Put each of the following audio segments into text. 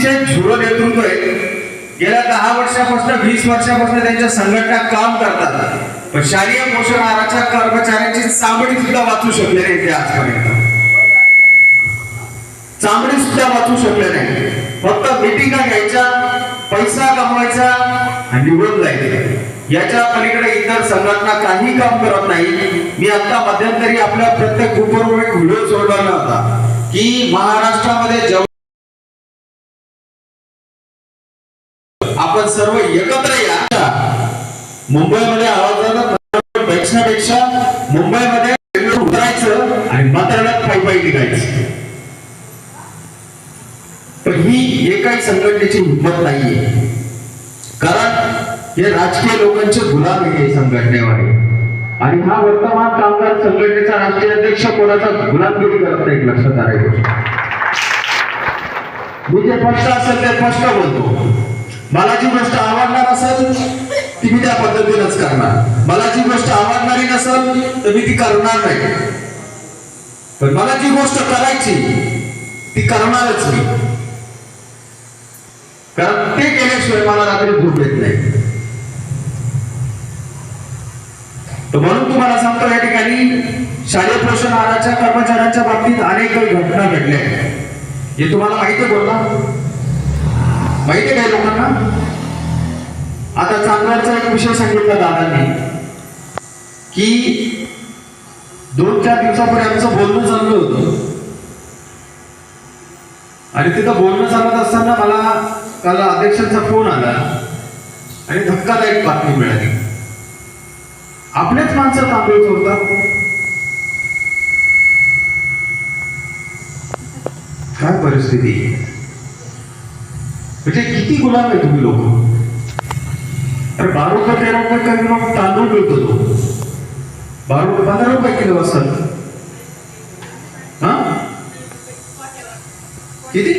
अतिशय झुरं नेतृत्व आहे. गेल्या दहा वर्षापासून वीस वर्षापासून त्यांच्या संघटना काम करतात. पण शालेय पोषण आहाराच्या कर्मचाऱ्यांची चांबडी सुद्धा वाचू शकले नाही ते आजपर्यंत. चांबडी सुद्धा वाचू शकले नाही. फक्त मिटिंगा घ्यायच्या पैसा कमवायचा आणि निवडून जायचं. याच्या पलीकडे इतर संघटना काही काम करत नाही. मी आता मध्यंतरी आपल्या प्रत्येक ग्रुपवर एक व्हिडिओ सोडवला होता की महाराष्ट्रामध्ये आपण सर्व एकत्र या. मुंबईमध्ये आवाजाला पेक्षापेक्षा मुंबईमध्ये उतरायचं आणि मतदानात पायी पायी निघायचं. पण ही एकाही संघटनेची हिंमत नाहीये. कारण हे राजकीय लोकांचे गुलाम आहे हे संघटनेवाले. आणि हा वर्तमान कामगार संघटनेचा राष्ट्रीय अध्यक्ष कोणाचा गुलामगिरी करत नाही लक्षात आणायचं मी जे स्पष्ट असेल ते स्पष्ट बोलतो. मला जी गोष्ट आवडणार असेल ती मी त्या पद्धतीनंच करणार. मला जी गोष्ट आवडणारी नसेल तर मी ती करणार नाही. पण मला जी गोष्ट करायची ती करणारच मी. कारण ते केल्याशिवाय मला रात्री झोप येत नाही. तर म्हणून तुम्हाला सांगतो या ठिकाणी शालेय पोषण आहाराच्या कर्मचाऱ्यांच्या बाबतीत अनेक घटना घडल्या हे तुम्हाला माहिती आहे बोलला. माहिती आहे काही लोकांना? आता चांगल्याचा एक विषय सांगितला दादांनी की दोन चार दिवसापूर्वी आमचं बोलणं चाललं होतं. आणि तिथं बोलणं चालत असताना मला काल अध्यक्षांचा फोन आला आणि धक्कादायक बातमी मिळाली. आपलेच माणसं तांदूळ चोरतात. काय परिस्थिती? किती गुलाम आहे तुम्ही लोक? अरे बारा रुपये तेरा रुपये काही तांदूळ मिळतो तो. बारा रुपये पंधरा रुपये किलो असतात हा? किती?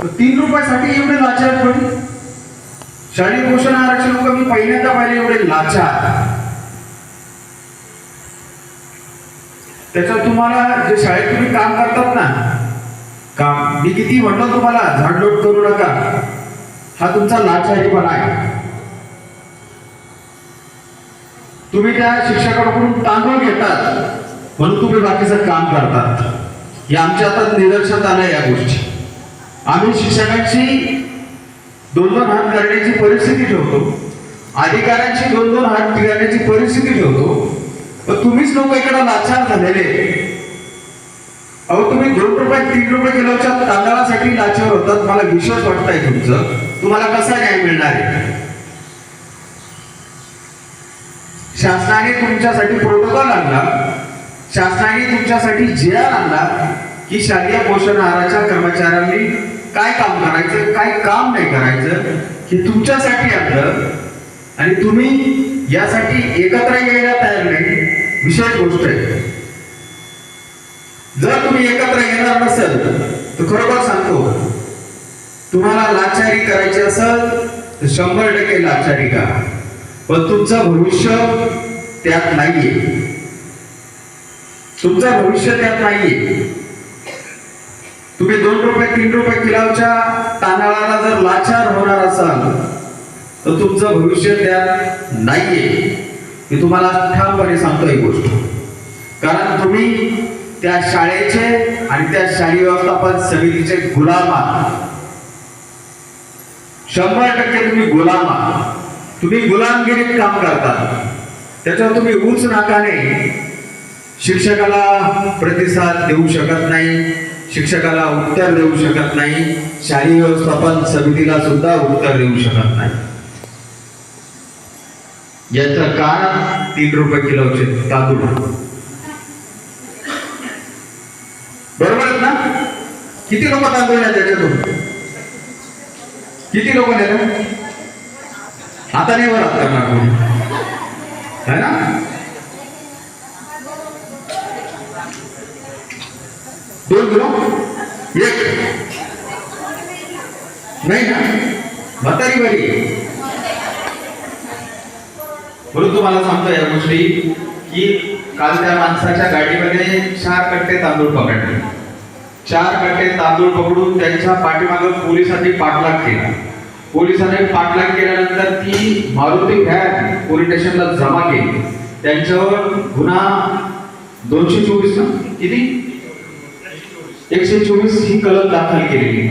तर तीन रुपयासाठी एवढे लाचार पडले शाळेत पोषण आहाराचे लोक मी पहिल्यांदा पाहिले एवढे लाचार. त्याच्यात तुम्हाला जे शाळेत तुम्ही काम करतात ना काम मी किती म्हणतो तुम्हाला झाडलोट करू नका. हा तुमचा लाचारीपणा आहे. तुम्ही त्या शिक्षकाकडून तांदूळ घेतात म्हणून तुम्ही बाकीचं काम करतात. हे आमच्या आता निदर्शनात आलं या गोष्टी. आम्ही शिक्षकांशी दोन दोन हात करण्याची परिस्थिती ठेवतो. अधिकाऱ्यांशी दोन दोन हात करण्याची परिस्थिती ठेवतो. तुम्हीच लोक इकडे लाचार झालेले. अहो तुम्ही दोन रुपये तीन रुपये किलोच्या तांदळासाठी लाचवर होतात. मला विश्वास वाटतंय तुमचं. तुम्हाला कसा न्याय मिळणार आहे? शासनाने तुमच्यासाठी प्रोटोकॉल आणला. शासनाने तुमच्यासाठी जे आणला की शालेय पोषण आहाराच्या कर्मचाऱ्यांनी काय काम करायचं काय काम नाही करायचं हे तुमच्यासाठी आणलं. आणि तुम्ही यासाठी एकत्र यायला तयार नाही. विशेष गोष्ट आहे. जर तुम्ही एकत्र येणार नसेल तर खरोखर सांगतो तुम्हाला लाचारी करायची असेल तर शंभर टक्के लाचारी करा. पण तुमचं भविष्य त्यात नाहीये. तुमचं भविष्य त्यात नाहीये. तुम्ही दोन रुपये तीन रुपये किलोच्या तांदळाला जर लाचार होणार असाल तर तुमचं भविष्य त्यात नाहीये. मी तुम्हाला ठामपणे सांगतो ही गोष्ट. कारण तुम्ही त्या शाळेचे आणि त्या शाळी व्यवस्थापन समितीचे गुलाम शंभर टक्के तुम्ही गुलाम आहात. तुम्ही गुलामगिरीत काम करता त्याच्यावर तुम्ही उंच नाकाने शिक्षकाला प्रतिसाद देऊ शकत नाही शिक्षकाला उत्तर देऊ शकत नाही शालेय व्यवस्थापन समितीला सुद्धा उत्तर देऊ शकत नाही. याचं कारण तीन रुपये किलोचे तांदूळ. किती लोक तांदूळ त्याच्यातून किती लोक नेतात आता नाही वरात करणार कोणी है ना? दोन किलो एक। नाही ना? म्हातारी बरी म्हणून तुम्हाला सांगतो या गोष्टी की काल त्या माणसाच्या गाडीमध्ये चार कट्टे तांदूळ पकडले चार गटे तांदूळ पकडून त्यांच्या पाठीमागे पोलिसांनी पाठलाग केला. पोलिसांनी पाठलाग केल्यानंतर ती मारुती व्हॅन पोलीस स्टेशनला जमा केली. त्यांच्यावर गुन्हा दोनशे चोवीस ना? किती? एकशे चोवीस ही कलम दाखल केलेली.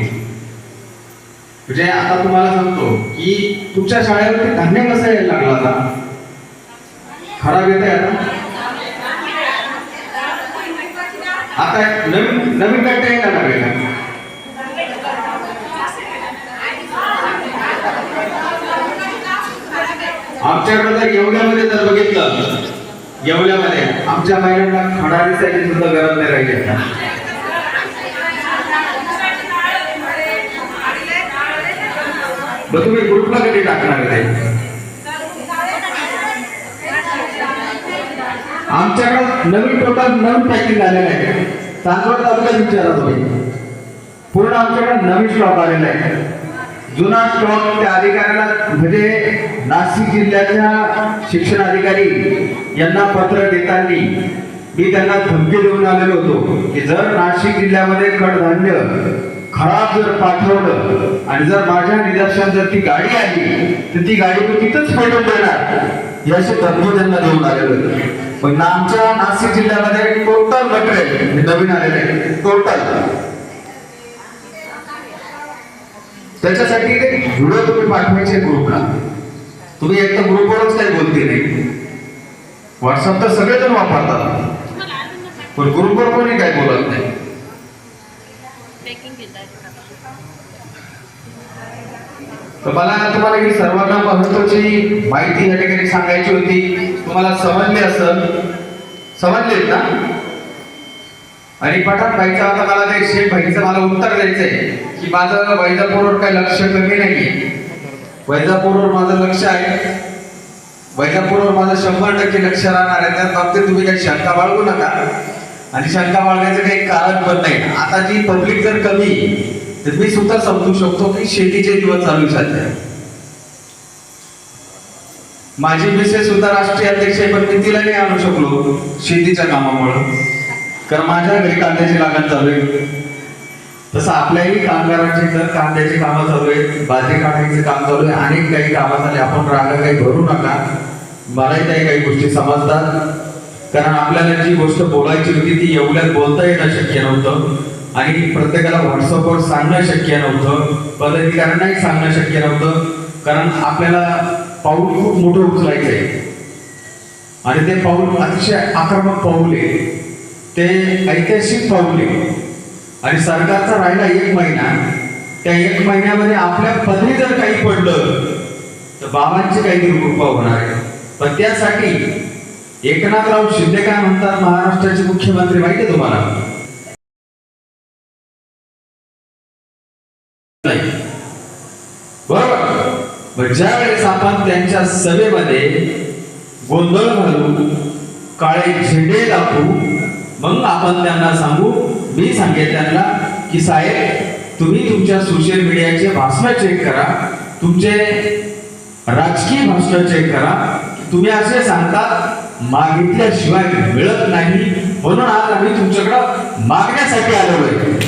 म्हणजे आता तुम्हाला सांगतो की तुमच्या शाळेवरती धान्य कसं यायला लागला आता? खराब येत आहे आता? आता नवीन नवीन गट्टे यायला लागले का आमच्याकडे जर येवल्यामध्ये जर बघितलं. येवल्यामध्ये. आमच्या महिलांना खडारीसाठी सुद्धा गरज नाही राहिली आता. मग तुम्ही ग्रुपला कधी टाकणार आहे? आमच्याकडे नवीन टोटल नवीन पॅकिंग आलेलं आहे. चांदवड तालुक्यात विचारा तुम्ही. पूर्ण आमच्याकडे नवीन स्टॉक आलेला आहे. जुना स्टॉक त्या अधिकाऱ्याला म्हणजे नाशिक जिल्ह्याच्या शिक्षण अधिकारी यांना पत्र देताना मी त्यांना धमकी देऊन आलेलो होतो की जर नाशिक जिल्ह्यामध्ये कडधान्य खराब जर पाठवलं आणि जर माझ्या निदर्शन जर ती गाडी आली तर ती गाडी मी तिथंच पेटवून देणार. याचे धमकी त्यांना देऊन आलेलो होतो. पण आमच्या नाशिक जिल्ह्यामध्ये टोटल मटेरियल नवीन आलेले टोटल त्याच्यासाठी ते व्हिडिओ तुम्ही पाठवायचे ग्रुपला तुम्ही एक तर ग्रुपवरच काही बोलते नाही. व्हॉट्सअप तर सगळेजण वापरतात. पण ग्रुपवर कोणी काही बोलत नाही. तर मला तुम्हाला ही सर्वांना महत्वाची माहिती या ठिकाणी सांगायची होती. तुम्हाला समजले असं समजले ना? आणि पठाण भाईचं आता मला ते शेख भाईचं मला उत्तर द्यायचंय की माझं वैजापूरवर काही लक्ष कमी नाही वैजापूरवर माझं लक्ष आहे. वैजापूरवर माझं शंभर टक्के लक्ष राहणार आहे. त्या बाबतीत तुम्ही काही शंका बाळगू नका. आणि शंका बाळगायचं काही कारण पण नाही. आता जी पब्लिक जर कमी तर मी सुद्धा समजू शकतो की शेतीचे दिवस चालू झाले माझी मिसेस सुद्धा राष्ट्रीय अध्यक्ष आहे पण मी तिला नाही आणू शकलो शेतीच्या कामामुळं. कारण माझ्या घरी कांद्याची लागण चालू आहे. तसं आपल्याही कामगारांची तर कांद्याची कामं चालू आहेत भाजी काढायचे काम चालू आहे अनेक काही कामं झाले आपण रागा काही भरू नका. मलाही काही काही गोष्टी समजतात. कारण आपल्याला जी गोष्ट बोलायची होती ती एवढ्यात बोलता येणं शक्य नव्हतं. आणि प्रत्येकाला व्हॉट्सअपवर सांगणं शक्य नव्हतं. पदाधिकाऱ्यांनाही सांगणं शक्य नव्हतं. कारण आपल्याला पाऊल खूप मोठं उचलायचं आहे आणि ते पाऊल अतिशय आक्रमक पाऊल आहे. ते ऐतिहासिक पाऊल आहे. आणि सरकारचा राहिला एक महिना. त्या एक महिन्यामध्ये आपल्या पदरी जर काही पडलं तर बाबांची काहीतरी कृपा होणार आहे. पण त्यासाठी एकनाथराव शिंदे काय म्हणतात महाराष्ट्राचे मुख्यमंत्री माहिती आहे तुम्हाला नाही. बरोबर मग ज्या वेळेस आपण त्यांच्या सभेमध्ये गोंधळ घालू काळे झेंडे दाखवू मग आपण त्यांना सांगू मी सांगेन त्यांना की साहेब तुम्ही तुमच्या सोशल मीडियाचे भाषण चेक करा तुमचे राजकीय भाषण चेक करा तुम्ही असे सांगता मागितल्याशिवाय मिळत नाही म्हणून आज आम्ही तुमच्याकडं मागण्यासाठी आलो आहे.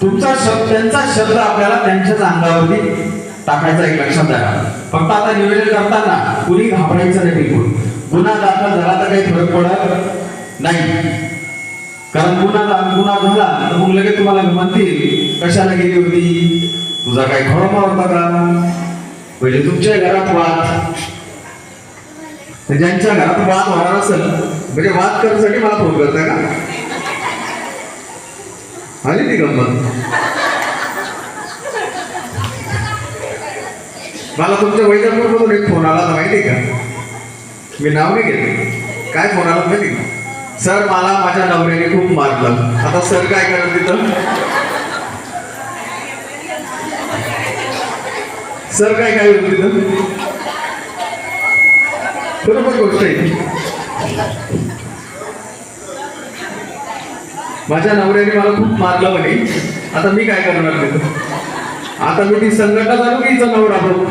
तुमचा शब्द त्यांचा शब्द आपल्याला त्यांच्याच अंगावरती टाकायचा एक लक्षात द्या फक्त आता नियोजन करताना कुणी घाबरायचं नाही बिलकुल. गुन्हा दाखल झाला तर काही फरक पडत नाही. कारण गुन्हा गुन्हा झाला तर मग लगेच तुम्हाला म्हणतील कशाला गेली होती? तुझा काही खोळंबा होता का? म्हणजे तुमच्या घरात वाद. तर ज्यांच्या घरात वाद होणार असेल म्हणजे वाद करण्यासाठी मला फोन करता का? आली ती गंमत मला तुमच्या वैजापूरमधून एक फोन आला माहिती का मी नाव नाही घेत काय फोन आला माहिती का सर मला माझ्या नवऱ्याने खूप मारलं आता सर काय करत तिथं सर काय काय तिथं बरोबर गोष्ट आहे माझ्या नवऱ्याने मला खूप मारलं म्हणे. आता मी काय करणार तिथं आता मी ती संघटना झालो की हिचा नवरा भाऊ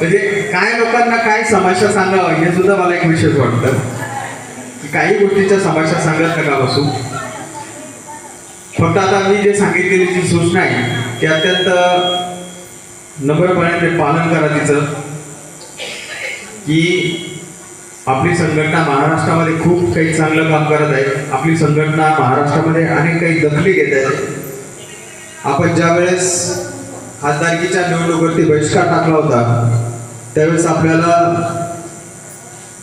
म्हणजे काय लोकांना काय समस्या सांगावं हे सुद्धा मला एक विशेष वाटतं. काही गोष्टीच्या समस्या सांगत नका बसू. फक्त आता मी जे सांगितलेली जी सूचना आहे ती अत्यंत नम्रपणे ते पालन करा तिचं. की आपली संघटना महाराष्ट्रामध्ये खूप काही चांगलं काम करत आहे. आपली संघटना महाराष्ट्रामध्ये अनेक काही दखली घेत आहे. आपण ज्या वेळेस खासदारकीच्या निवडणुकीवरती बहिष्कार टाकला होता त्यावेळेस आपल्याला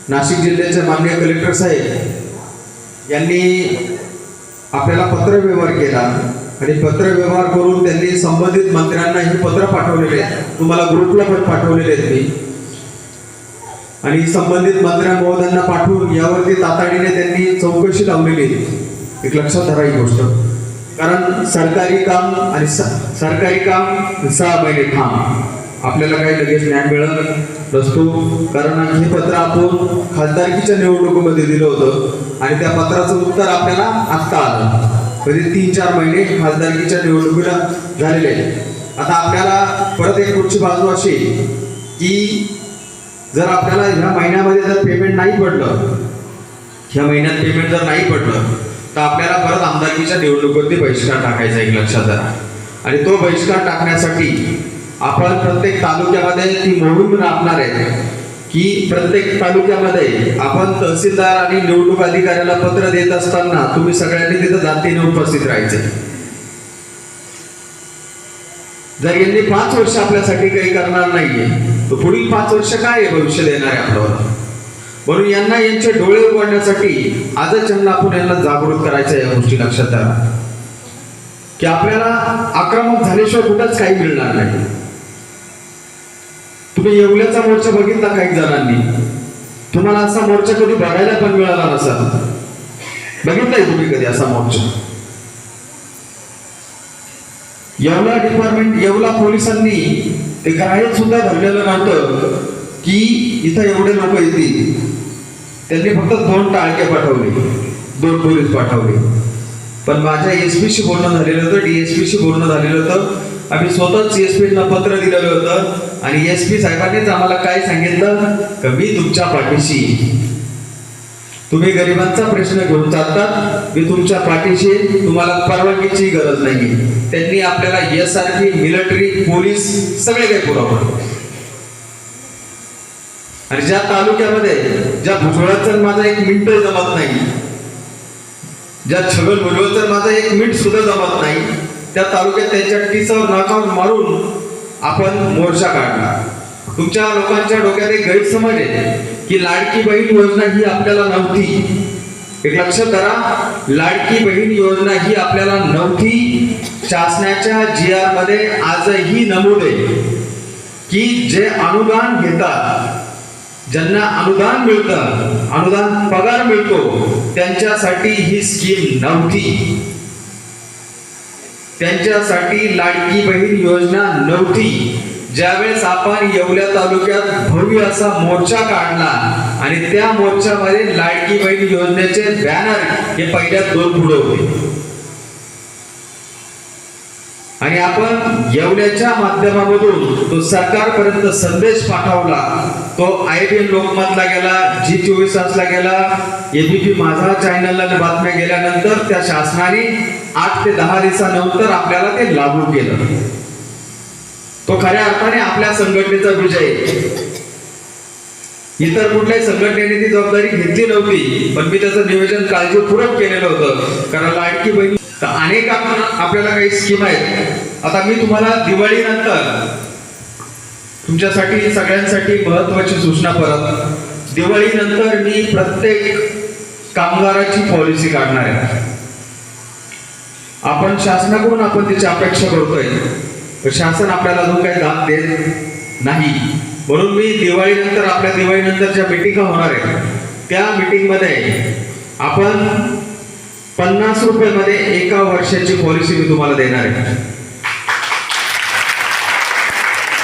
नाशिक जिल्ह्याचे माननीय कलेक्टर साहेब यांनी आपल्याला पत्रव्यवहार केला आणि पत्रव्यवहार करून त्यांनी संबंधित मंत्र्यांना हे पत्र पाठवलेले आहेत. तुम्हाला ग्रुपला पण पाठवलेले आहेत मी. आणि संबंधित मंत्र्या महोदयांना पाठवून यावरती तातडीने त्यांनी चौकशी लावलेली आहे. एक लक्षात धरा ही गोष्ट. कारण सरकारी काम आणि स- सरकारी काम सहा महिने थांब. आपल्याला काही लगेच ज्ञान मिळत नसतो. कारण हे पत्र आपण खासदारकीच्या निवडणुकीमध्ये दिलं होतं आणि त्या पत्राचं उत्तर आपल्याला आत्ता आलं. म्हणजे तीन चार महिने खासदारकीच्या निवडणुकीला झालेले आता आपल्याला परत एक पुढची बाजू अशी की जर आपल्याला ह्या महिन्यामध्ये जर पेमेंट नाही पडलं ह्या महिन्यात पेमेंट जर नाही पडलं तर आपल्याला परत आमदारकीच्या निवडणुकीवरती बहिष्कार टाकायचा एक लक्षात आला आणि तो बहिष्कार टाकण्यासाठी आपण प्रत्येक तालुक्यामध्ये ती मोहीम राबणार आहे की प्रत्येक तालुक्यामध्ये आपण तहसीलदार आणि निवडणूक अधिकाऱ्याला पत्र देत असताना तुम्ही सगळ्यांनी तिथं जातीने उपस्थित राहायचे. जर यांनी पाच वर्ष आपल्यासाठी काही करणार नाहीये तर पुढील पाच वर्ष काय आहे भविष्य देणार आहे आपल्यावर? म्हणून यांना यांचे डोळे उघडण्यासाठी आजच यांना आपण यांना जागृत करायचं या गोष्टी लक्षात धरा की आपल्याला आक्रमक झाल्याशिवाय कुठंच काही मिळणार नाही. तुम्ही येवल्याचा मोर्चा बघितला काही जणांनी? तुम्हाला असा मोर्चा कधी बघायला पण मिळाला नसा बघितलाय तुम्ही कधी असा मोर्चा? येवला डिपार्टमेंट येवला पोलिसांनी ते गायन सुद्धा धरलेलं नव्हतं की इथं एवढे लोक येतील. त्यांनी फक्त दोन टाळके पाठवले. दोन पोलीस पाठवले. पण माझ्या एस शी बोलणं झालेलं होतं डी एस पीशी बोलणं झालेलं होतं. आम्ही स्वतःच एस पीना पत्र दिलेलं होतं. आणि एस पी साहेबांनीच आम्हाला काय सांगितलं? का मी तुमच्या पाठीशी तुम्ही गरिबांचा प्रश्न घेऊन चालतात मी तुमच्या पाठीशी तुम्हाला परवानगीची गरज नाही त्यांनी आपल्याला S R P military police सगळे काही पुरवलं आणि ज्या तालुक्यामध्ये ज्या भुजबळाचं माझा एक मिनिट जमत नाही ज्या छगन भुजबळाचं माझा एक मिनिट सुद्धा जमत नाही त्या तालुक्यात त्यांच्या टीचावर नाकावर मारून आपण मोर्चा काढला. तुमच्या लोकांच्या डोक्यात एक गैरसमज आहे. की लाडकी बहीण योजना ही आपल्याला नव्हती. एक लक्षात धरा लाडकी बहीण योजना ही आपल्याला नव्हती. शासनाच्या जी आरमध्ये आजही नमूद आहे की जे अनुदान घेतात ज्यांना अनुदान मिळतं अनुदान पगार मिळतो त्यांच्यासाठी ही स्कीम नव्हती. त्यांच्यासाठी लाडकी बहीण योजना नव्हती. ज्यावेळेस आपण येवल्या तालुक्यात भव्य असा मोर्चा काढला आणि त्या मोर्चामध्ये लाडकी बहीण योजनेचे बॅनर हे पहिल्या दोन पुढे होते. आणि आपण येवल्याच्या माध्यमामधून तो सरकारपर्यंत संदेश पाठवला. तो आय बी एन लोकमतला गेला जी चोवीस तासला गेला एबीपी माझा चॅनलला बातम्या गेल्यानंतर त्या शासनाने आठ ते दहा दिवसानंतर आपल्याला ते लागू केलं. तो खऱ्या अर्थाने आपल्या संघटनेचा विजय. इतर कुठल्याही संघटनेने ती जबाबदारी घेतली नव्हती पण मी त्याचं नियोजन काळजीपूर्वक केलेलं होतं. कारण लाडकी बहिणी तर अनेक आपल्याला काही स्कीम आहेत. आता मी तुम्हाला दिवाळीनंतर तुमच्यासाठी सगळ्यांसाठी महत्वाची सूचना परत दिवाळीनंतर मी प्रत्येक कामगाराची पॉलिसी काढणार आहे. आपण शासनाकडून आपण त्याची अपेक्षा करतोय. शासन आपल्याला जो काही दाब देत नाही. म्हणून मी दिवाळीनंतर आपल्या दिवाळीनंतर ज्या मिटिंगा होणार आहेत त्या मिटिंगमध्ये आपण पन्नास रुपयामध्ये एका वर्षाची पॉलिसी मी तुम्हाला देणार आहे.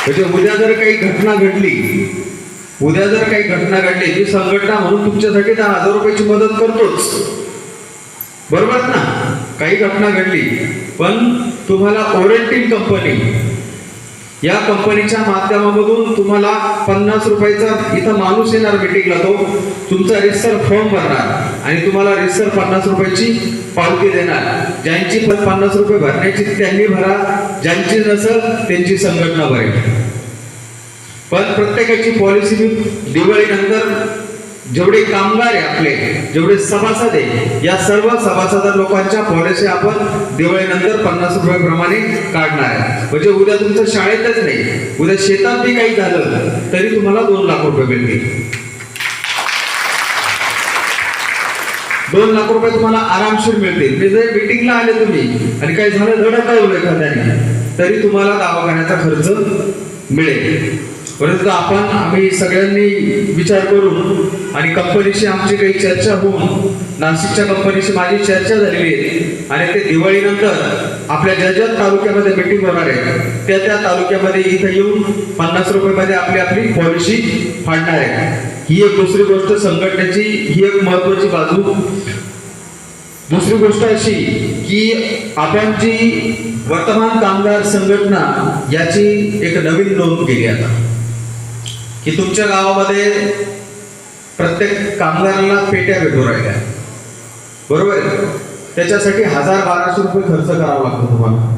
म्हणजे उद्या जर काही घटना घडली उद्या जर काही घटना घडली मी संघटना म्हणून तुमच्यासाठी दहा हजार रुपयाची मदत करतोच. बरोबर ना? काही घटना घडली पण तुम्हाला ओरेंटिंग कंपनी या कंपनीच्या माध्यमामधून तुम्हाला पन्नास रुपयाचा इथं माणूस येणार मिटिंगला तो. तुमचा रिसर फॉर्म भरणार आणि तुम्हाला रिसर पन्नास रुपयाची पावती देणार. ज्यांची पण पन्नास रुपये भरण्याची त्यांनी भरा. ज्यांची नसल त्यांची संघटना भरेल. पण प्रत्येकाची पॉलिसी दिवाळीनंतर जेवढे कामगार आहे आपले जेवढे सभासद आहे या सर्व सभासद लोकांच्या पॉलिसी आपण दिवाळीनंतर पन्नास रुपयाप्रमाणे काढणार आहे. म्हणजे उद्या तुमचं शाळेतच नाही उद्या शेतात बी काही झालं तरी तुम्हाला दोन लाख रुपये मिळतील. दोन लाख रुपये तुम्हाला आरामशीर मिळतील. म्हणजे जर मिटिंगला आले तुम्ही आणि काही झालं धडक कळवलं एखाद्याने तरी तुम्हाला दवाखान्याचा खर्च मिळेल. परंतु आपण आम्ही सगळ्यांनी विचार करून आणि कंपनीशी आमची काही चर्चा होऊन नाशिकच्या कंपनीशी माझी चर्चा झालेली आहे. आणि ते दिवाळीनंतर आपल्या ज्या ज्या तालुक्यामध्ये मीटिंग होणार आहे त्या त्या तालुक्यामध्ये इथं येऊन पन्नास रुपयामध्ये आपली आपली पॉलिसी फाडणार आहे. ही एक दुसरी गोष्ट संघटनेची ही एक महत्वाची बाजू. दुसरी गोष्ट अशी की आपण जी वर्तमान कामगार संघटना याची एक नवीन नोंद केली आता. की तुमच्या गावामध्ये प्रत्येक कामगाराला पेट्या भेटू राहिल्या. बरोबर आहे? त्याच्यासाठी हजार बाराशे रुपये खर्च करावा लागतो तुम्हाला.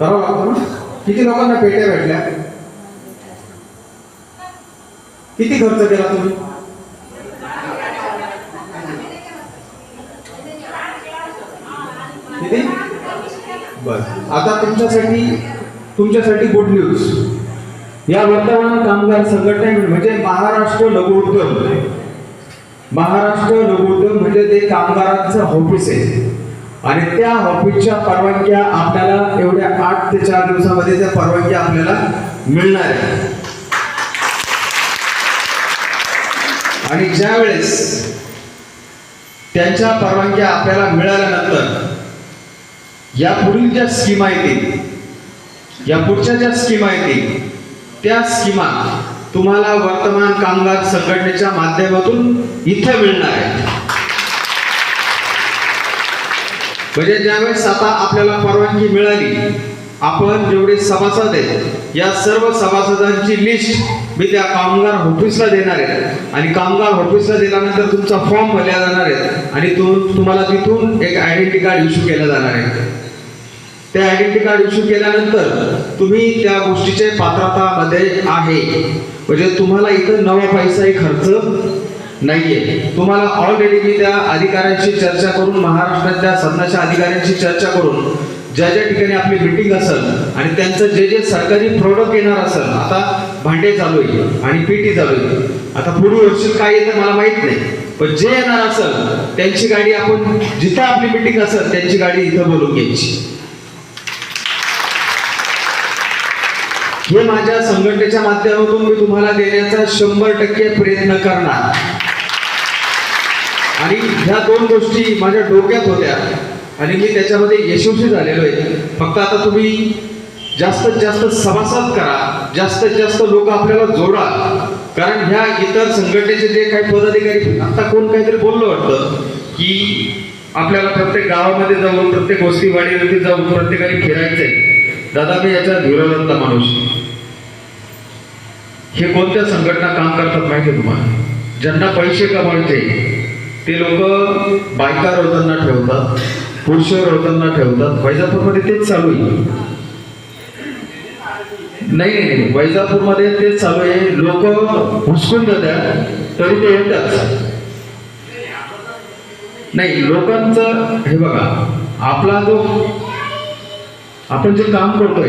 करावा लागतो ना? किती लोकांना पेट्या भेटल्या? किती खर्च केला तुम्ही? किती? बस आता तुमच्यासाठी तुमच्यासाठी गुड न्यूज या वर्तमान कामगार संघटने म्हणजे महाराष्ट्र लघु उद्योग. महाराष्ट्र लघु उद्योग म्हणजे ते कामगारांचं ऑफिस आहे. आणि त्या ऑफिसच्या परवानग्या आपल्याला एवढ्या आठ ते चार दिवसामध्ये त्या परवानग्या आपल्याला मिळणार आहे आणि ज्या वेळेस त्यांच्या परवानग्या आपल्याला मिळाल्यानंतर या पुढील ज्या स्कीम आहेत या पुढच्या ज्या स्कीम आहेत त्या स्कीमा तुम्हाला वर्तमान कामगार संघटनेच्या माध्यमातून इथे मिळणार आहे. म्हणजे ज्यावेळेस आता आपल्याला परवानगी मिळाली आपण जेवढे सभासद आहेत या सर्व सभासदांची लिस्ट मी त्या कामगार ऑफिसला देणार आहे. आणि कामगार ऑफिसला दिल्यानंतर तुमचा फॉर्म भरला जाणार आहे आणि तो तुम्हाला तिथून एक आयडेंटिटी कार्ड इश्यू केलं जाणार आहे. ते आयडेंटिटी कार्ड इश्यू केल्यानंतर तुम्ही त्या गोष्टीचे पात्रतामध्ये आहे. म्हणजे तुम्हाला इथं नवा पैसाही खर्च नाहीये. तुम्हाला ऑलरेडी मी त्या अधिकाऱ्यांशी चर्चा करून महाराष्ट्रातल्या सदनाच्या अधिकाऱ्यांशी चर्चा करून ज्या ज्या ठिकाणी आपली मिटिंग असेल आणि त्यांचं जे जे सरकारी प्रोडक्ट येणार असेल आता भांडे चालू आहे आणि पीटी चालू आहे. आता पुढील वर्षी काय येतं मला माहीत नाही. पण जे येणार असेल त्यांची गाडी आपण जिथं आपली मिटिंग असेल त्यांची गाडी इथं बोलून घ्यायची. हे माझ्या संघटनेच्या माध्यमातून मी तुम्हाला देण्याचा शंभर टक्के प्रयत्न करणार. आणि ह्या दोन गोष्टी माझ्या डोक्यात होत्या. आणि मी त्याच्यामध्ये यशस्वी झालेलो आहे. फक्त आता तुम्ही जास्तीत जास्त सभासद करा. जास्तीत जास्त लोक आपल्याला जोडा कारण ह्या इतर संघटनेचे जे काही पदाधिकारी आता कोण काहीतरी बोललं वाटतं की आपल्याला प्रत्येक गावामध्ये जाऊन प्रत्येक वस्तीवाडीमध्ये जाऊन प्रत्येकाने फिरायचंय. दादा मी याच्या विरोधातला माणूस. हे कोणत्या संघटना काम करतात माहिती तुम्हाला? ज्यांना पैसे कमावते ते लोक बायका रोजांना ठेवतात पुरुष रोजांना ठेवतात. वैजापूरमध्ये तेच चालू आहे. नाही नाही नाही. वैजापूरमध्ये तेच चालू आहे. लोक हुसकून जातात तरी ते येतात. नाही लोकांचं हे बघा आपला जो आपण जे काम करतोय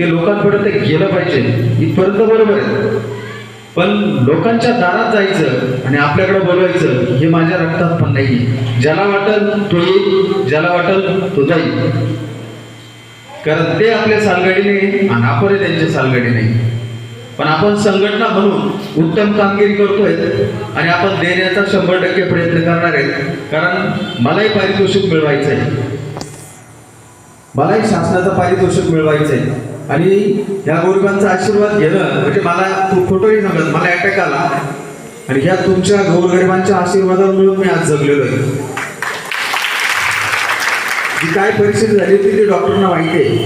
ते लोकांपर्यंत गेलं पाहिजे. इथपर्यंत बरोबर आहे. पण लोकांच्या दारात जायचं आणि आपल्याकडे बोलवायचं हे माझ्या रक्तात पण नाही ज्याला वाटल तो येईल ज्याला वाटल तो जाईल. कारण ते आपल्या सालगडीने आणि आपण त्यांच्या सालगडीने. पण आपण संघटना म्हणून उत्तम कामगिरी करतोय आणि आपण देण्याचा शंभर टक्के प्रयत्न करणार आहे. कारण मलाही पारितोषिक मिळवायचं आहे मलाही शासनाचं पारितोषिक मिळवायचं आहे आणि या गौरबांचा आशीर्वाद घेणं म्हणजे मला तू खोटंही सांगत मला अटॅक आला. आणि ह्या तुमच्या गौरगरिबांच्या आशीर्वादामुळे मी आज जगलेलो आहे. जी काय परिस्थिती झाली होती ती डॉक्टरना माहिती आहे.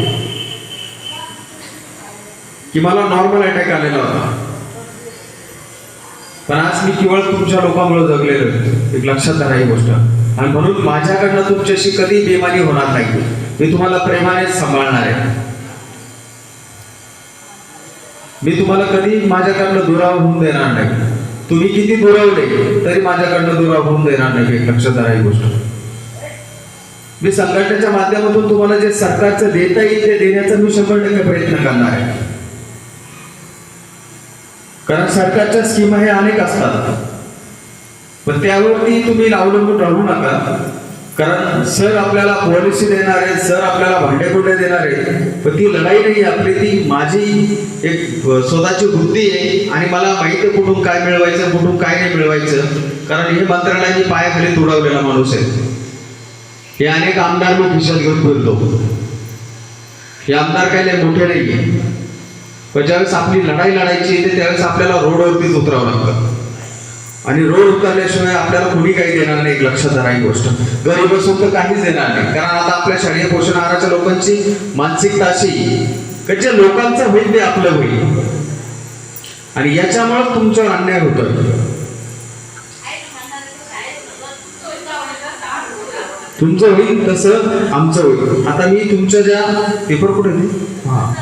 की मला नॉर्मल अटॅक आलेला होता. पण आज मी केवळ तुमच्या लोकांमुळे जगलेलो आहे. एक लक्षात धरा ही गोष्ट. आणि म्हणून माझ्याकडनं तुमच्याशी कधी बेमानी होणार नाही. मी तुम्हाला प्रेमानेच सांभाळणार आहे. मी तुम्हाला कधी माझ्याकडनं दुराव होऊन देणार नाही. तुम्ही किती दुरावले तरी माझ्याकडनं दुराव होऊन देणार नाही लक्षात धरा ही गोष्ट. मी संघटनेच्या माध्यमातून तुम्हाला जे सरकारचं देता येईल ते देण्याचा मी शंभर टक्के प्रयत्न करणार आहे. कारण सरकारच्या स्कीम हे अनेक असतात. पण त्यावरती तुम्ही अवलंबून राहू नका. कारण सर आपल्याला पॉलिसी देणार आहे सर आपल्याला भांडेकुंडे देणार आहे पण ती लढाई नाही आपली ती माझी एक स्वतःची वृत्ती आहे आणि मला माहिती आहे कुठून काय मिळवायचं कुठून काय नाही मिळवायचं. कारण हे मंत्रालयाची पायाखाली तुडवलेला माणूस आहे. हे अनेक आमदार मी खिशात घेऊन फिरतो. हे आमदार काही नाही मोठे नाही पण ज्यावेळेस आपली लढाई लढायची येते त्यावेळेस आपल्याला रोडवरतीच उतरावं लागतं. आणि रोड उतरल्याशिवाय आपल्याला कुणी काही देणार नाही एक लक्षात धरा ही गोष्ट. गरीब असून तर काहीच देणार नाही. कारण आता आपल्या शालेय पोषण आहाराच्या लोकांची मानसिकता अशी जे लोकांचं होईल ते आपलं होईल. आणि याच्यामुळे तुमच्यावर अन्याय होतोय तुमचं होईल तसं आमचं होईल. आता मी तुमच्या ज्या पेपर कुठे हा.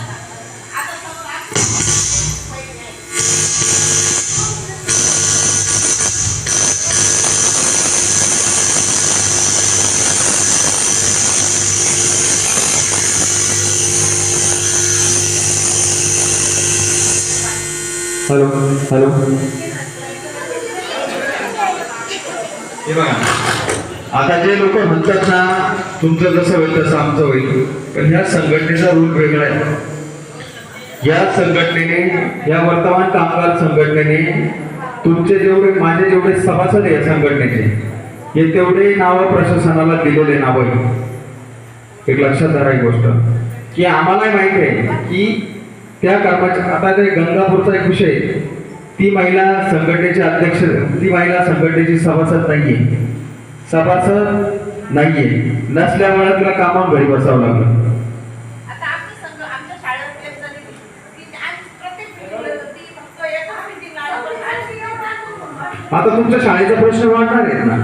Hello hello. हे बघा. आता जे लोक म्हणतात ना तुमचं जसं होईल तसं आमचं होईल. पण ह्या संघटनेचा रूल वेगळा आहे. या संघटनेने या वर्तमान कामगार संघटनेने तुमचे जेवढे माझे जेवढे सभासद आहे या संघटनेचे हे तेवढे नावं प्रशासनाला दिलेले नाव एक लक्षात धरा ही गोष्ट. की आम्हाला माहिती आहे की त्या कर्मचारी आता ते गंगापूरचा एक विषय आहे. ती महिला संघटनेचे अध्यक्ष ती महिला संघटनेची सभासद नाहीये. सभासद नाहीये. नसल्यामुळे तिला कामावर घरी बसावं लागलं. आता आहे, तुमच्या शाळेचा प्रश्न वाढणार आहेत ना?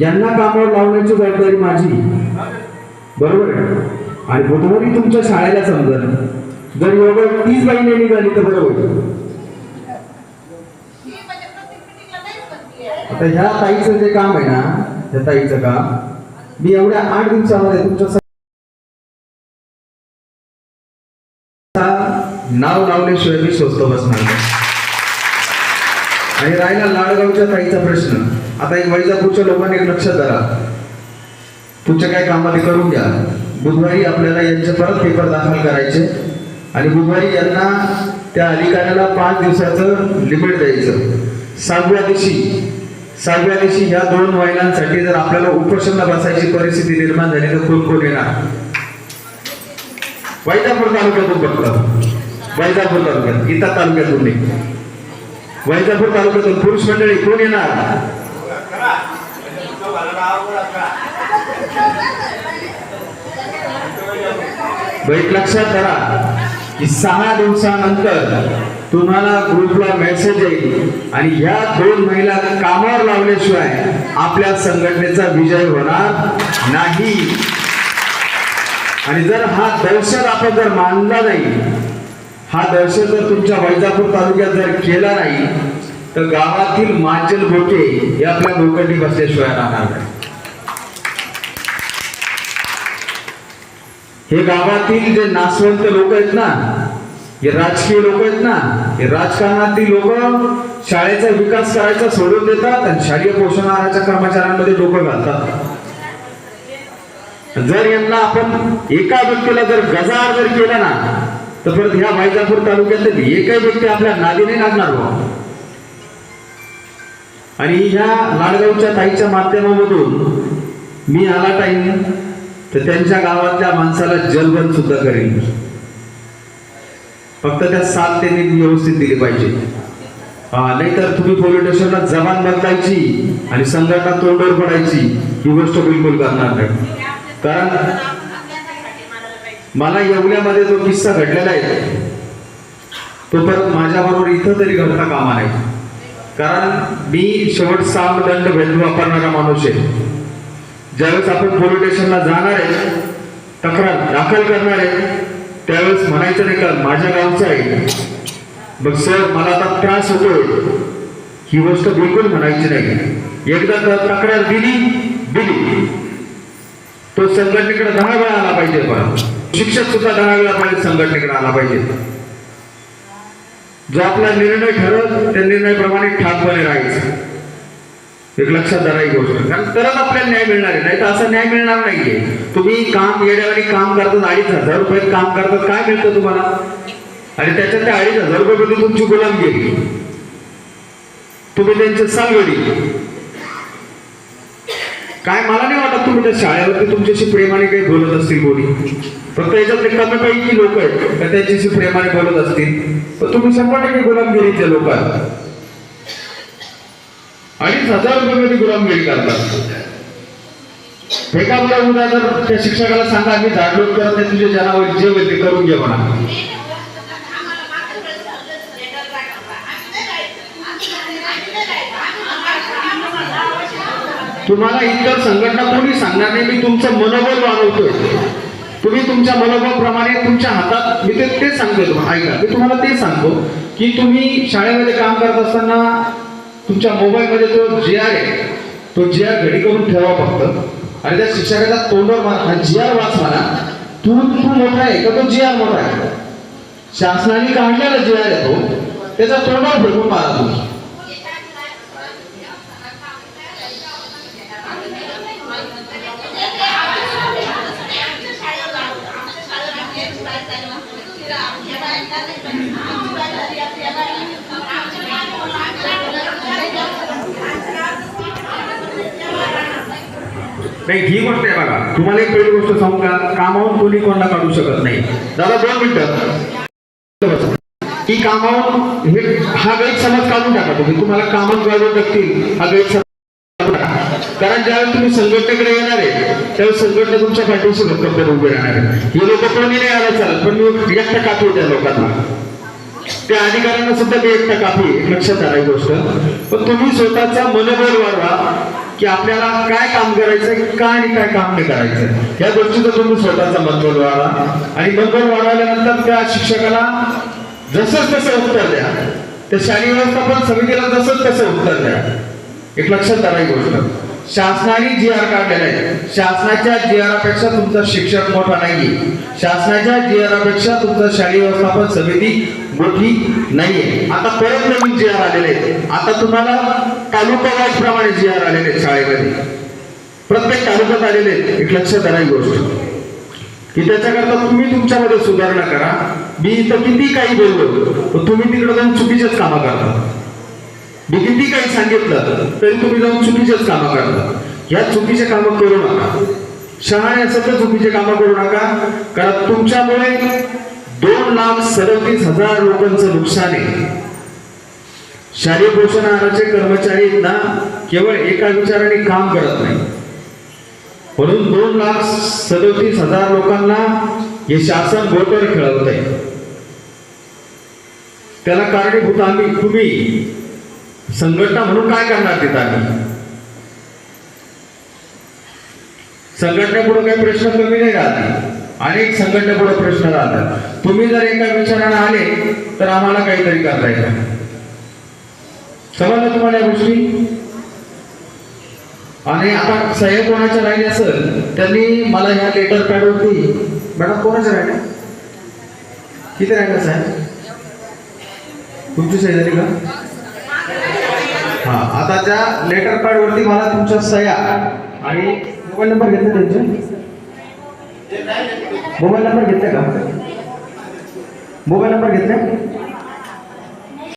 यांना कामावर लावण्याची जबाबदारी माझी. बरोबर आहे? आणि बुधवारी तुमच्या शाळेला समजेल जर एवढं तीस महिने निघाली तर बरं होईल आता ह्या ताईचं जे काम आहे ना त्या ताईचं काम मी एवढ्या आठ दिवसामध्ये तुमच्या नाव लावल्याशिवाय मी स्वस्त बसणार आणि राहिला लाडगावच्या ताईचा प्रश्न. आता एक वैजापूरच्या लोकांनी एक लक्षात धरा. तुमच्या काय कामाला करून घ्या. बुधवारी आपल्याला यांचे परत पेपर दाखल करायचे. आणि बुधवारी यांना त्या अधिकाऱ्याला पाच दिवसाचं लिमिट द्यायचं. सहाव्या दिवशी सहाव्या दिवशी ह्या दोन महिलांसाठी जर आपल्याला उपोषण बसायची परिस्थिती निर्माण झाली तर कोण कोण येणार. वैजापूर तालुक्यातून फक्त. वैजापूर तालुक्यात गीता तालुक्यातून नाही. वैजापूर तालुक्यातून पुरुष मंडळी कोण येणार? एक लक्षात धरा. की सहा दिवसानंतर तुम्हाला ग्रुपला मेसेज येईल. आणि ह्या दोन महिला कामावर लावल्याशिवाय आपल्या संघटनेचा विजय होणार नाही. आणि जर हा दहशत आपण जर मानला नाही हा दहशत जर तुमच्या वैजापूर तालुक्यात जर केला नाही तर गावातील मांचल बोटे हे आपल्या लोकांनी बसल्याशिवाय राहणार नाही. हे गावातील जे नासवंत लोक आहेत ना हे राजकीय लोक आहेत ना हे राजकारणातील लोक शाळेचा विकास करायचा सोडून देतात आणि शालेय पोषण आहाराच्या कर्मचाऱ्यांमध्ये डोकं घालतात जर यांना आपण एका व्यक्तीला जर गजार जर केला ना तर परत ह्या वैजापूर तालुक्यातील एकही व्यक्ती आपल्या नादीने लागणार बुवा. आणि ह्या लाडगावच्या ताईच्या माध्यमामधून मी आला टाईम तर त्यांच्या गावातल्या माणसाला जलबन सुद्धा करेल फक्त त्या सात त्यांनी व्यवस्थित दिली पाहिजे. नाहीतर तुम्ही पोलीस स्टेशनला जबान बदलायची आणि संघटना तोंडवर पडायची. ही गोष्ट बिलकुल करणार नाही. कारण मला येवल्यामध्ये जो किस्सा घडलेला आहे तो परत माझ्याबरोबर इथं तरी घडता कामा नाही कारण मी शेवट सामदंड भेद वापरणारा माणूस आहे. ज्यावेळेस आपण पोलीस स्टेशनला जाणार आहे तक्रार दाखल करणार आहे त्यावेळेस म्हणायचं नाही का माझ्या गावचं आहे. मग सर मला आता त्रास होतोय. ही गोष्ट बिलकुल म्हणायची नाही. एकदा तक्रार दिली दिली. तो संघटनेकडे दहा वेळा आला पाहिजे पण शिक्षक सुद्धा दहा वेळा पाहिजे संघटनेकडे आला पाहिजे. जो आपला निर्णय ठरत त्या निर्णयाप्रमाणे ठामपणे राहायचं. एक लक्षात धरा ही गोष्ट. कारण तरच आपल्याला न्याय मिळणार आहे. नाही तर असा न्याय मिळणार नाहीये. तुम्ही काम येण्यावानी काम करतात अडीच हजार रुपयात काम करतात काय मिळतं तुम्हाला? आणि त्याच्यात त्या अडीच हजार रुपये तुमची गुलामगिरी तुम्ही त्यांचे सालवडी काय मला नाही वाटत तुम्ही त्या शाळेवरती तुमच्याशी प्रेमाने काही बोलत असतील कोणी. फक्त याच्यातले कमी पैकी लोक आहेत का त्यांच्याशी प्रेमाने बोलत असतील? तर तुम्ही शंभर टक्के गुलामगिरीचे लोक आहात. अडीच हजार रुपये मध्ये गुलामगिरी करतात. एका मुला उद्या जर त्या शिक्षकाला सांगा मी झाडलोट करत नाही तुझे जनावर जे होईल ते करून घे म्हणा. तुम्हाला इतर संघटना कोणी सांगणार नाही मी तुमचं मनोबल वाढवतोय. तुम्ही तुमच्या मनोबलप्रमाणे तुमच्या हातात मी ते तेच सांगतोय तुम्हाला ऐका. मी तुम्हाला तेच सांगतो की तुम्ही शाळेमध्ये काम करत असताना तुमच्या मोबाईलमध्ये तो जी आर आहे. तो जी आर घडी करून ठेवा फक्त. आणि त्या शिक्षकाच्या तोंडावर मारा. हा जी आर वाच म्हणा तू तू मोठा आहे का? तो जी आर मोठा आहे. शासनाने काढलेला जी आर आहे तो. त्याच्या तोंडावर फेकून मारा तुम्ही आमच्या शाळेवर लागू. आमच्या शाळेवर आम्ही एक शाळेत चालू. आमच्या आमच्या बायांना नाही पाहिजे. आमची बाई झाली, आमच्या बाई. आमच्या बाई- आमच्या नाही ही गोष्ट आहे बघा. तुम्हाला एक पहिली गोष्ट सांगू का? कामावून कोणी कोणाला काढू शकत नाही. दादा दोन मिनिटं. की कामावून हे हा गैरसमज काढून टाका तुम्ही. तुम्हाला कामात काढून टाकतील हा गैरसमज कारण ज्यावेळेस तुम्ही संघटनेकडे येणार आहे त्यावेळेस संघटना तुमच्या पाठीशी भक्कम उभे राहणार आहे. हे लोक कोणी नाही आला चालत पण मी एकटा कापू त्या लोकांना. त्या अधिकाऱ्यांना सुद्धा मी एकटा कापी लक्षात आला ही गोष्ट. पण तुम्ही स्वतःचा मनोबल वाढवा. की आपल्याला काय काम करायचंय काय आणि काय काम नाही करायचं या गोष्टीचा तुम्ही स्वतःचा मनोबल वाढवा आणि मनोबल वाढवल्यानंतर त्या शिक्षकाला जसंच तसं उत्तर द्या. त्या शालेय व्यवस्थापन समितीला जसंच तसं उत्तर द्या. एक लक्षात आला ही गोष्ट. शासनाने जी आर काढलेला आहे. शासनाच्या जी आरापेक्षा तुमचा शिक्षक मोठा नाही शासनाच्या जी आरापेक्षा तुमचा शालेय व्यवस्थापन समिती मोठी नाहीये. आता परत नवीन जी आर आलेले आहेत. आता तुम्हाला तालुका वाईज प्रमाणे जी आर आलेले आहेत शाळेमध्ये. प्रत्येक तालुक्यात आलेले आहेत. एक लक्षात आणायची गोष्ट. की त्याच्याकरता तुम्ही तुमच्यामध्ये सुधारणा करा. मी इथं किती काही बोललो तुम्ही तिकडे जाऊन चुकीचेच कामं करता. मी किती काही सांगितलं तरी तुम्ही जाऊन चुकीचेच कामं करता. या चुकीचे कामं करू नका. शहा या तर चुकीचे कामं करू नका. कारण तुमच्यामुळे दोन लाख सदतीस हजार लोकांचं नुकसान आहे. शालेय पोषण आहाराचे कर्मचारी ना केवळ एका विचाराने काम करत नाही. म्हणून दोन लाख सदतीस हजार लोकांना हे शासन बोटर खेळवत आहे त्याला कारणीभूत आम्ही तुम्ही संघटना म्हणून काय करणार तिथं आम्ही? संघटनेपुढे काही प्रश्न कमी नाही राहत. अनेक संघटनेपुढे प्रश्न राहतात. तुम्ही जर एका विचारानं आले तर आम्हाला काहीतरी करता येतं समजलं तुम्हाला या गोष्टी? आणि आता सह्या कोणाच्या राहिले असेल त्यांनी मला ह्या लेटर पॅडवरती मॅडम कोणाच्या राहिल्या किती राहिल्या साहेब? तुमची सही झाली का? हा आता त्या लेटर पॅडवरती मला तुमच्या सह्या आणि मोबाईल नंबर घेतला त्यांचे. मोबाईल नंबर घेतले का? मोबाईल नंबर घेतले?